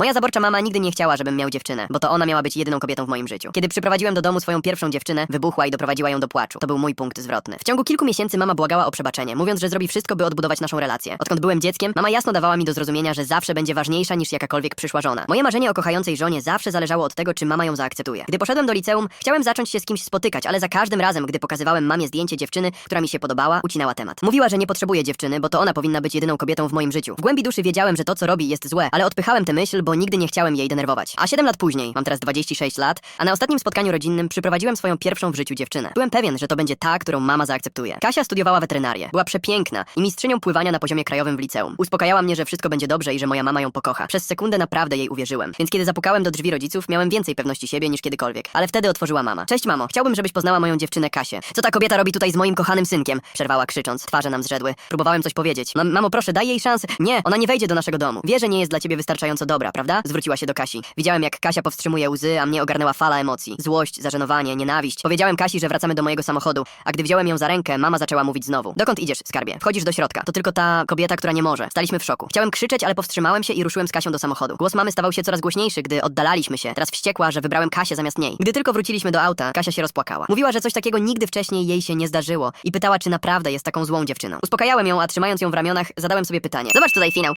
Moja zaborcza mama nigdy nie chciała, żebym miał dziewczynę, bo to ona miała być jedyną kobietą w moim życiu. Kiedy przyprowadziłem do domu swoją pierwszą dziewczynę, wybuchła i doprowadziła ją do płaczu. To był mój punkt zwrotny. W ciągu kilku miesięcy mama błagała o przebaczenie, mówiąc, że zrobi wszystko, by odbudować naszą relację. Odkąd byłem dzieckiem, mama jasno dawała mi do zrozumienia, że zawsze będzie ważniejsza niż jakakolwiek przyszła żona. Moje marzenie o kochającej żonie zawsze zależało od tego, czy mama ją zaakceptuje. Gdy poszedłem do liceum, chciałem zacząć się z kimś spotykać, ale za każdym razem, gdy pokazywałem mamie zdjęcie dziewczyny, która mi się podobała, ucinała temat. Mówiła, że nie potrzebuje dziewczyny, bo to ona powinna być jedyną kobietą w moim życiu. W głębi duszy wiedziałem, że to, co robi, jest złe, ale odpychałem tę myśl, bo nigdy nie chciałem jej denerwować. A 7 lat później, mam teraz 26 lat, a na ostatnim spotkaniu rodzinnym przyprowadziłem swoją pierwszą w życiu dziewczynę. Byłem pewien, że to będzie ta, którą mama zaakceptuje. Kasia studiowała weterynarię. Była przepiękna i mistrzynią pływania na poziomie krajowym w liceum. Uspokajała mnie, że wszystko będzie dobrze i że moja mama ją pokocha. Przez sekundę naprawdę jej uwierzyłem. Więc kiedy zapukałem do drzwi rodziców, miałem więcej pewności siebie niż kiedykolwiek. Ale wtedy otworzyła mama. Cześć mamo, chciałbym, żebyś poznała moją dziewczynę Kasię. Co ta kobieta robi tutaj z moim kochanym synkiem? Przerwała krzycząc. Twarze nam zrzedły. Próbowałem coś powiedzieć. Mam, mamo, proszę, daj jej szansę. Nie, ona nie wejdzie do naszego domu. Wie, że nie jest dla ciebie wystarczająco dobra, prawda? Zwróciła się do Kasi. Widziałem, jak Kasia powstrzymuje łzy, a mnie ogarnęła fala emocji. Złość, zażenowanie, nienawiść. Powiedziałem Kasi, że wracamy do mojego samochodu, a gdy wziąłem ją za rękę, mama zaczęła mówić znowu. Dokąd idziesz, skarbie? Wchodzisz do środka. To tylko ta kobieta, która nie może. Staliśmy w szoku. Chciałem krzyczeć, ale powstrzymałem się i ruszyłem z Kasią do samochodu. Głos mamy stawał się coraz głośniejszy, gdy oddalaliśmy się. Teraz wściekła, że wybrałem Kasię zamiast niej. Gdy tylko wróciliśmy do auta, Kasia się rozpłakała. Mówiła, że coś takiego nigdy wcześniej jej się nie zdarzyło i pytała, czy naprawdę jest taką złą dziewczyną. Uspokajałem ją, a trzymając ją w ramionach, zadałem sobie pytanie. Zobacz tutaj finał.